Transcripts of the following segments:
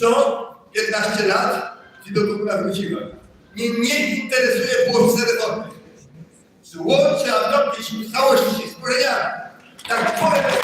Co 15 lat ci do Dubna wróciłem. Mnie nie interesuje reformy. Złącze adopcje się całości się spóźniamy. Tak powiem.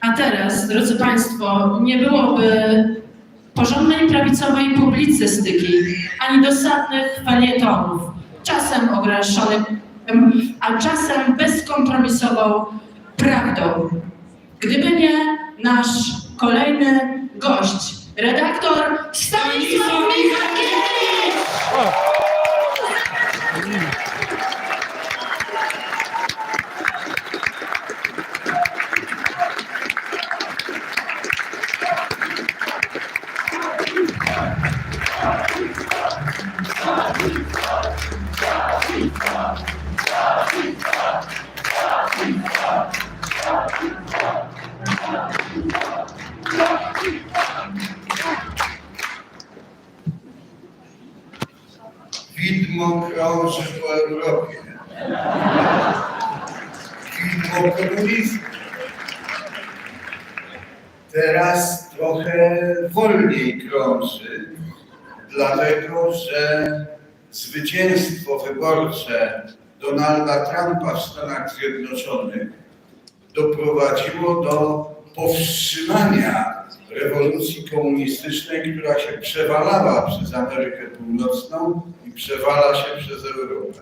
A teraz, drodzy Państwo, nie byłoby porządnej prawicowej publicystyki, ani dosadnych felietonów, czasem ograniczzonych, a czasem bezkompromisową prawdą. Gdyby nie nasz kolejny gość, redaktor Stanisław Michalkiewicz! Widmo krąży po Europie. Widmo komunizmu. Teraz trochę wolniej krąży, dlatego że zwycięstwo wyborcze Donalda Trumpa w Stanach Zjednoczonych doprowadziło do powstrzymania rewolucji komunistycznej, która się przewalała przez Amerykę Północną przewala się przez Europę.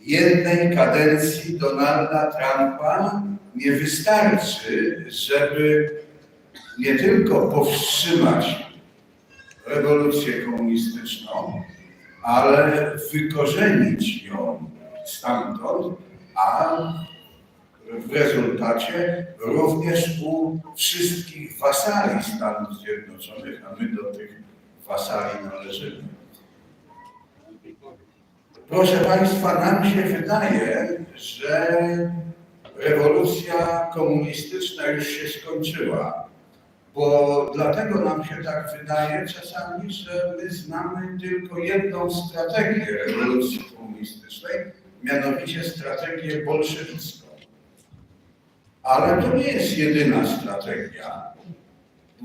Jednej kadencji Donalda Trumpa nie wystarczy, żeby nie tylko powstrzymać rewolucję komunistyczną, ale wykorzenić ją stamtąd, a w rezultacie również u wszystkich wasali Stanów Zjednoczonych, a my do tych wasali należymy. Proszę Państwa, nam się wydaje, że rewolucja komunistyczna już się skończyła, bo dlatego nam się tak wydaje czasami, że my znamy tylko jedną strategię rewolucji komunistycznej, mianowicie strategię bolszewicką. Ale to nie jest jedyna strategia.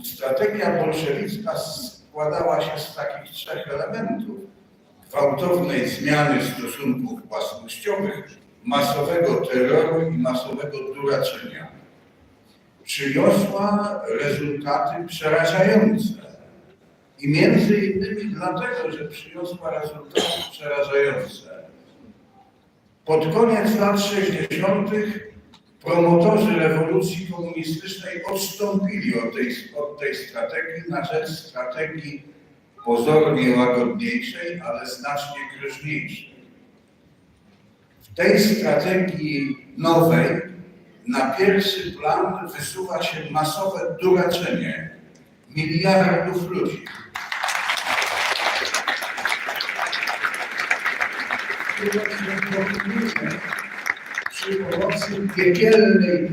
Strategia bolszewicka składała się z takich trzech elementów. Gwałtownej zmiany stosunków własnościowych, masowego terroru i masowego duraczenia. Przyniosła rezultaty przerażające. I między innymi dlatego, że przyniosła rezultaty przerażające. Pod koniec lat 60 promotorzy rewolucji komunistycznej odstąpili od tej, od tej strategii na rzecz strategii pozornie łagodniejszej, ale znacznie groźniejszej. W tej strategii nowej na pierwszy plan wysuwa się masowe duraczenie miliardów ludzi. Przy pomocy piekielnej